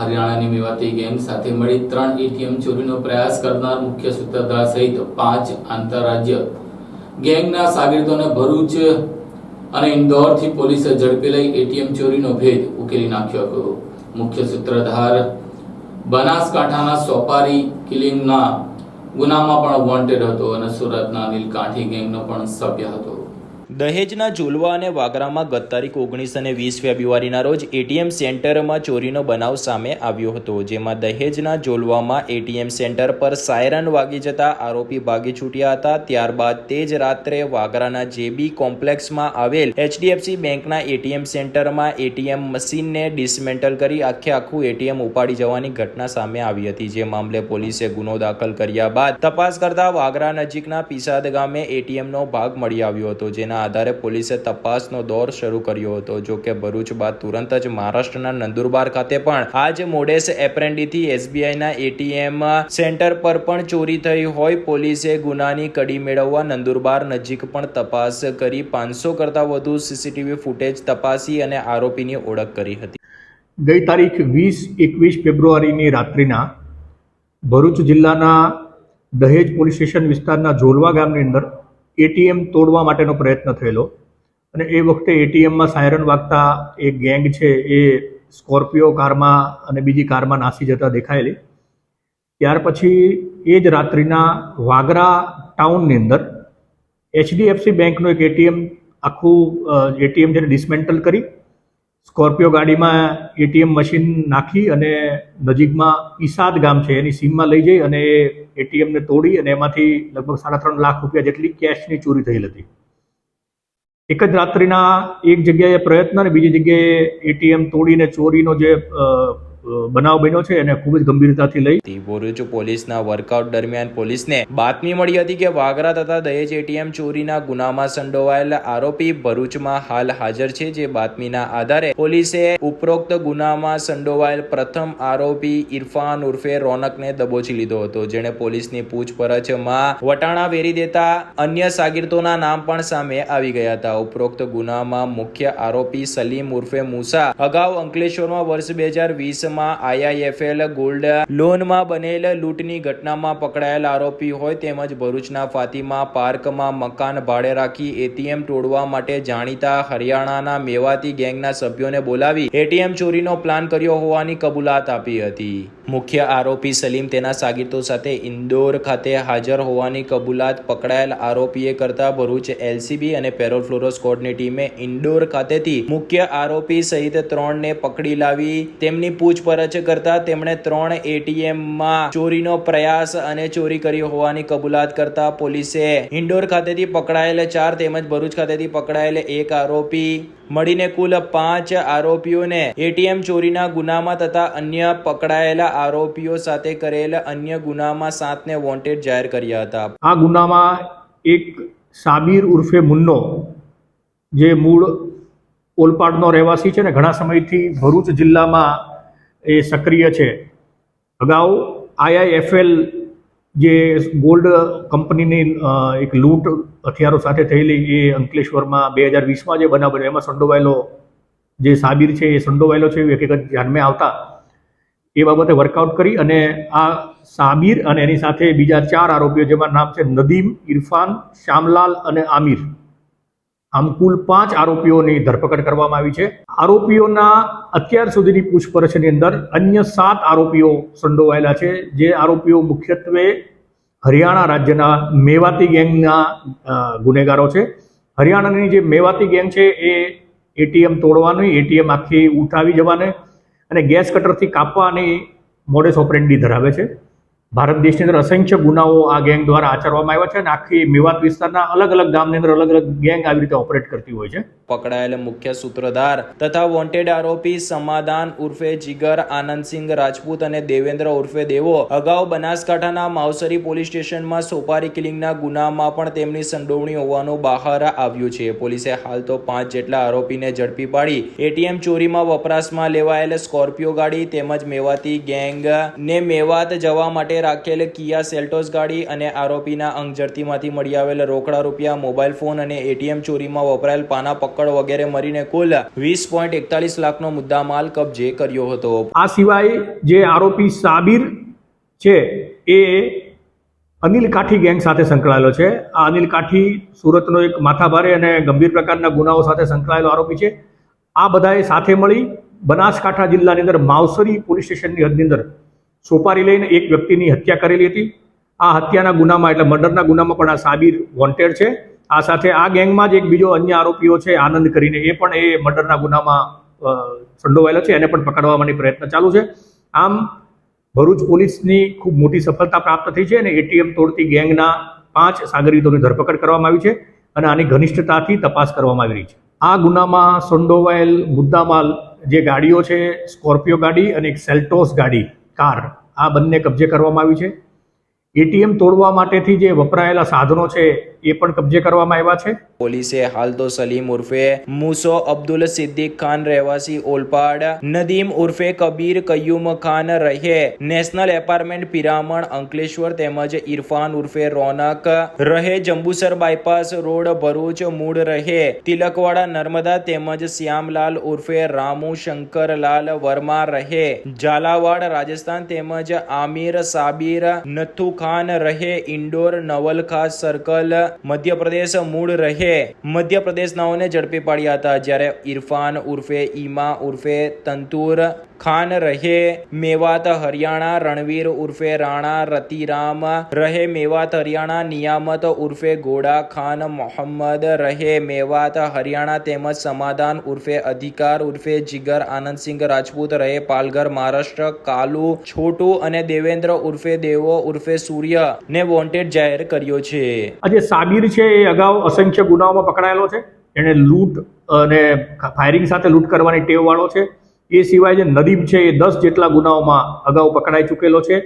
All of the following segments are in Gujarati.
હરિયાણાની મેવાતી ગેંગ સાથે મળી ત્રણ એટીએમ ચોરીનો પ્રયાસ કરનાર મુખ્ય સૂત્રધાર સહિત પાંચ આંતરરાજ્ય ગેંગના સાગરીતોને ભરૂચ અને ઇન્દોરથી પોલીસે ઝડપી લઈ એટીએમ ચોરીનો ભેદ ઉકેલી નાખ્યો હતો. મુખ્ય સૂત્રધાર બનાસકાંઠાના સોપારી કિલિંગના ગુનામાં પણ વોન્ટેડ હતો અને સુરતના નીલકાંઠી ગેંગનો પણ સભ્ય હતો. દહેજના ઝુલવા અને વાગરામાં ગત તારીખ ઓગણીસ અને વીસ ફેબ્રુઆરીના રોજ એટીએમ સેન્ટરમાં ચોરીનો બનાવ સામે આવ્યો હતો, જેમાં દહેજના ઝોલવામાં એટીએમ સેન્ટર પર સાયરન વાગી જતા આરોપી ભાગી છૂટ્યા હતા. ત્યારબાદ તે જ રાત્રે વાગરાના જેબી કોમ્પ્લેક્સમાં આવેલ એચડીએફસી બેંકના એટીએમ સેન્ટરમાં એટીએમ મશીનને ડિસમેન્ટલ કરી આખે આખું એટીએમ ઉપાડી જવાની ઘટના સામે આવી હતી, જે મામલે પોલીસે ગુનો દાખલ કર્યા બાદ તપાસ કરતા વાગરા નજીકના પીસાદ ગામે એટીએમનો ભાગ મળી આવ્યો હતો, જેના આધારે પોલીસે તપાસનો દોર શરૂ કર્યો હતો. જો કે ભરૂચ બાદ તુરંત જ મહારાષ્ટ્રના નંદુરબાર ખાતે પણ આજ મોડેસ એપ્રેન્ડીથી એસબીઆઈના એટીએમ સેન્ટર પર પણ ચોરી થઈ હોય પોલીસે ગુનાની કડી મેળવવા નંદુરબાર નજીક પણ તપાસ કરી પાંચસો કરતાં વધુ સીસીટીવી ફૂટેજ તપાસી અને આરોપીની ઓળખ કરી હતી. ગઈ તારીખ વીસ એકવીસ ફેબ્રુઆરીની રાત્રિના ભરૂચ જિલ્લાના દહેજ પોલીસ સ્ટેશન વિસ્તારના ઝોલવા ગામની અંદર એટીએમ તોડવા માટેનો પ્રયત્ન થયેલો. અને એ વખતે એટીએમમાં સાયરન વાગતા એક ગેંગ છે, એ સ્કોર્પિયો કારમાં અને બીજી કારમાં નાસી જતા દેખાયેલી. ત્યાર પછી એ જ રાત્રિના વાગરા ટાઉનની અંદર એચડીએફસી બેંકનું એક એટીએમ આખું એટીએમ જેને ડિસમેન્ટલ કરી સ્કોર્પિયો ગાડીમાં એટીએમ મશીન નાખી અને નજીકમાં ઈસાદ ગામ છે, એની સીમમાં લઈ જઈ અને એટીએમને તોડી અને એમાંથી લગભગ સાડા ત્રણ લાખ રૂપિયા જેટલી કેશની ચોરી થયેલ હતી. એક જ રાત્રિના એક જગ્યાએ પ્રયત્ન અને બીજી જગ્યાએ એટીએમ તોડીને ચોરીનો જે બનાવ બન્યો છે એને ખૂબ જ ગંભીરતાથી લઈ. ભરૂચ પોલીસના વર્કઆઉટ દરમિયાન પોલીસને બાતમી મળી હતી કે વાગરા તથા દહેજ એટીએમ ચોરીના ગુનામાં સંડોવાયેલ આરોપી ભરૂચમાં હાલ હાજર છે, જે બાતમીના આધારે પોલીસે ઉપરોક્ત ગુનામાં સંડોવાયેલ પ્રથમ આરોપી ઇરફાન ઉર્ફે રોનકને દબોચી લીધો હતો. જેણે પોલીસની પૂછપરછમાં વટાણા વેરી દેતા અન્ય સાગીરતોના નામ પણ સામે આવી ગયા હતા. ઉપરોક્ત ગુનામાં મુખ્ય આરોપી સલીમ ઉર્ફે મુસા, અગાઉ અંકલેશ્વરમાં વર્ષ બે હજાર વીસમાં આઈઆઈએફએલ ગોલ્ડ લોનમાં બનેલ લૂંટની ઘટનામાં પકડાયેલ આરોપી હોય તેમજ ભરૂચના ફાતિમા પાર્કમાં મકાન ભાડે રાખી એટીએમ તોડવા માટે જાણીતા હરિયાણાના મેવાતી ગેંગના સભ્યોને બોલાવી એટીએમ ચોરીનો પ્લાન કર્યો હોવાની કબૂલાત આપી હતી. મુખ્ય આરોપી સલીમ તેના સાગીરતો સાથે ઇન્દોર ખાતે હાજર હોવાની કબૂલાત પકડાયેલ આરોપીએ કરતા ભરૂચ એલસીબી અને પેરોલ ફ્લોરો સ્કોડની ટીમે ઇન્દોર ખાતેથી મુખ્ય આરોપી સહિત ત્રણને પકડી લાવી તેમની પૂછપરછ કરતા તેમણે ત્રણ એટીએમમાં ચોરીનો પ્રયાસ અને ચોરી કરી હોવાની કબૂલાત કરતા પોલીસે ઇન્ડોર ખાતેથી પકડાયેલ ચાર તેમજ ભરૂચ ખાતેથી પકડાયેલ એક આરોપી મળીને કુલ પાંચ આરોપીઓને એટીએમ ચોરીના ગુનામાં તથા અન્ય પકડાયેલા આરોપીઓ સાથે કરેલ અન્ય ગુનામાં સાતને વોન્ટેડ જાહેર કર્યા હતા. આ ગુનામાં એક સાબિર ઉર્ફે મુન્નો, જે મૂળ ઓલપાડનો રહેવાસી છે ને, ઘણા સમયથી ભરૂચ જિલ્લામાં એ સક્રિય છે. અગાઉ આઈઆઈએફએલ જે ગોલ્ડ કંપનીની એક લૂંટ હથિયારો સાથે થયેલી એ અંકલેશ્વરમાં બે હજાર વીસમાં જે બનાવ બન્યો, એમાં સંડોવાયેલો જે સાબિર છે એ સંડોવાયેલો છે, એવી હકીકત ધ્યાનમાં આવતા એ બાબતે વર્કઆઉટ કરી અને આ સાબિર અને એની સાથે બીજા ચાર આરોપીઓ, જેમાં નામ છે નદીમ, ઇરફાન, શ્યામલાલ અને આમિર. આમ કુલ પાંચ આરોપીઓની ધરપકડ કરવામાં આવી છે. આરોપીઓના અત્યાર સુધીની પૂછપરછની અંદર અન્ય સાત આરોપીઓ સંડોવાયેલા છે. જે આરોપીઓ મુખ્યત્વે હરિયાણા રાજ્યના મેવાતી ગેંગના ગુનેગારો છે. હરિયાણાની જે મેવાતી ગેંગ છે એ એટીએમ તોડવાની, એટીએમ આખી ઉઠાવી જવાની અને ગેસ કટરથી કાપવાની મોડેસ ઓપરેન્ડી ધરાવે છે. ભારત દેશની અંદર અસંખ્ય ગુનાઓ આ ગેંગ દ્વારા આચરવામાં આવ્યા છે અને આખી મેવાત વિસ્તારના અલગ અલગ ગામની અંદર અલગ અલગ ગેંગ આવી રીતે ઓપરેટ કરતી હોય છે. પકડાયેલ મુખ્ય સૂત્રધાર તથા વોન્ટેડ આરોપી સમાધાન ઉર્ફે જીગર આનંદસિંહ રાજપૂત અને દેવેન્દ્ર ઉર્ફે દેવો અગાઉ બનાસકાંઠાના માવસરી પોલીસ સ્ટેશનમાં સોપારી કિલિંગના ગુનામાં પણ તેમની સંડોવણી હોવાનું બહાર આવ્યું છે. પોલીસે હાલ તો પાંચ જેટલા આરોપીને ઝડપી પાડી એટીએમ ચોરીમાં વપરાશમાં લેવાયેલ સ્કોર્પિયો ગાડી તેમજ મેવાતી ગેંગ ને મેવાત જવા માટે રાખેલ કિયા સેલ્ટોસ ગાડી અને આરોપીના અંગ ઝડતીમાંથી મળી આવેલ રોકડા રૂપિયા, મોબાઈલ ફોન અને એટીએમ ચોરીમાં વપરાયેલ પાના પકડ વગેરે મળીને કુલ વીસ પોઈન્ટ એકતાલીસ લાખનો મુદ્દામાલ કબજે કર્યો હતો. આ સિવાય જે આરોપી સાબિર છે, એ અનિલ કાઠી ગેંગ સાથે સંકળાયેલો છે. આ અનિલ કાઠી સુરતનો એક માથાભારે અને ગંભીર પ્રકારના ગુનાઓ સાથે સંકળાયેલો આરોપી છે. આ બધાએ સાથે મળી બનાસકાંઠા જિલ્લાની અંદર માવસરી પોલીસ સ્ટેશનની હદની અંદર સોપારી લઈને એક વ્યક્તિની હત્યા કરેલી હતી. આ હત્યાના ગુનામાં એટલે મર્ડરના ગુનામાં પણ આ સાબિર વોન્ટેડ છે. આ સાથે આ ગેંગમાં જ એક બીજો અન્ય આરોપીઓ છે, આનંદ કરીને એ પણ એ મર્ડરના ગુનામાં સંડોવાયેલો છે, એને પણ પકડવા માટે પ્રયત્ન ચાલુ છે. આમ, ભરૂચ પોલીસની ખૂબ મોટી સફળતા પ્રાપ્ત થઈ છે અને એટીએમ તોડતી ગેંગના પાંચ સાગરીતોની ધરપકડ કરવામાં આવી છે અને આની ઘનિષ્ઠતાથી તપાસ કરવામાં આવી રહી છે. આ ગુનામાં સંડોવાયેલ મુદ્દામાલ જે ગાડીઓ છે, સ્કોર્પિયો ગાડી અને એક સેલ્ટોસ ગાડી કાર આ બંને કબજે કરવામાં આવી છે. એટીએમ તોડવા માટેથી જે વપરાયેલા સાધનો છે એ પણ કબજે કરવામાં આવ્યા છે. પોલીસે હાલ તો સલીમ ઉર્ફે મુસો અબ્દુલ સિદ્દીક ખાન રહેવાસી ઓલપાડ, નદીમ ઉર્ફે કબીર કયુમ ખાન રહે. નેશનલ એપાર્ટમેન્ટ પિરામણ, અંકલેશ્વર તેમજ ઇરફાન ઉર્ફે રોનક રહે. જંબુસર બાયપાસ રોડ ભરૂચ મૂળ રહે. તિલકવાડા, નર્મદા તેમજ શ્યામલાલ ઉર્ફે રામુ શંકરલાલ વર્મા રહે. ઝાલાવાડ, રાજસ્થાન તેમજ આમિર સાબિર નથુ ખાન રહે. ઇન્ડોર નવલખા સર્કલ મધ્યપ્રદેશ મૂળ રહે. મધ્યપ્રદેશનાઓને ઝડપી પાડ્યા હતા જ્યારે ઇરફાન ઉર્ફે ઈમા ઉર્ફે તંતુર ખાન રહે. મેવાત હરિયાણા, રણવીર ઉર્ફે રાણા, રતિરામ રહે. મેવાત હરિયાણા, નિયામત ઉર્ફે ગોડા ખાન, મોહમ્મદ રહે. મેવાત હરિયાણા તેમજ સમાધાન ઉર્ફે અધિકાર ઉર્ફે જીગર આનંદસિંહ રાજપૂત રહે. પાલઘર, મહારાષ્ટ્ર, કાલુ, છોટુ અને દેવેન્દ્ર ઉર્ફે દેવો ઉર્ફે સૂર્ય ને વોન્ટેડ જાહેર કર્યો છે. આ જે સાબિર છે એ અગાઉ અસંખ્ય ગુનાઓમાં પકડાયેલો છે. એણે લૂંટ અને ફાયરિંગ સાથે લૂંટ કરવાની ટેવ વાળો છે. એ સિવાય જે નદીમ છે એ દસ જેટલા ગુનાઓમાં અગાઉ પકડાઈ ચૂકેલો છે.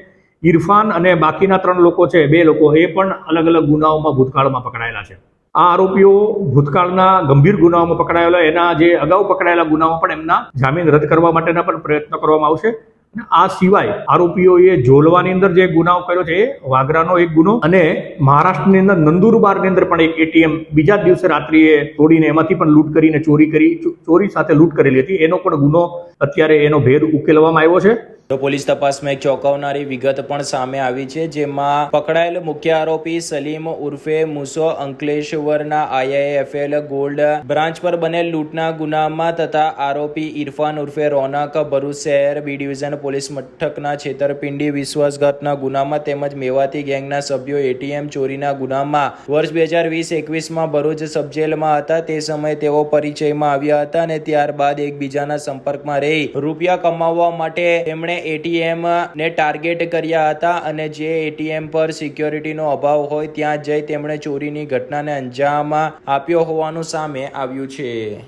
ઇરફાન અને બાકીના ત્રણ લોકો છે, બે લોકો એ પણ અલગ અલગ ગુનાઓમાં ભૂતકાળમાં પકડાયેલા છે. આ આરોપીઓ ભૂતકાળના ગંભીર ગુનાઓમાં પકડાયેલા, એના જે અગાઉ પકડાયેલા ગુનાઓ પણ એમના જામીન રદ કરવા માટેના પણ પ્રયત્ન કરવામાં આવશે. આ સિવાય આરોપીઓએ ઝોલવાની અંદર જે ગુનાઓ કર્યો છે વાગરાનો એક ગુનો અને મહારાષ્ટ્રની અંદર નંદુરબારની અંદર પણ એક એટીએમ બીજા દિવસે રાત્રિએ તોડીને એમાંથી પણ લૂંટ કરીને ચોરી કરી ચોરી સાથે લૂંટ કરેલી હતી. એનો પણ ગુનો અત્યારે એનો ભેદ ઉકેલવામાં આવ્યો છે. તો પોલીસ તપાસમાં એક ચોંકાવનારી વિગત પણ સામે આવી છે, જેમાં પકડાયેલ મુખ્ય આરોપી સલીમ ઉર્ફે મુસો અંકલેશ્વરના આઈઆઈએફએલ ગોલ્ડ બ્રાન્ચ પર બનેલ લૂંટના ગુનામાં તથા આરોપી ઇરફાન ઉર્ફે રોનક ભરૂચ શહેર બી ડિવિઝન પોલીસ મથકના છેતરપિંડી વિશ્વાસઘાતના ગુનામાં તેમજ મેવાતી ગેંગના સભ્યો એટીએમ ચોરીના ગુનામાં વર્ષ બે હજાર વીસ એકવીસમાં ભરૂચ સબજેલમાં હતા. તે સમયે તેઓ પરિચયમાં આવ્યા હતા અને ત્યારબાદ એકબીજાના સંપર્કમાં રહી રૂપિયા કમાવવા માટે તેમણે એટીએમ ને ટાર્ગેટ કર્યા હતા અને જે એટીએમ પર સિક્યોરિટીનો અભાવ હોય ત્યાં જઈ તેમણે ચોરીની ઘટનાને અંજામ આપ્યો હોવાનું સામે આવ્યું છે.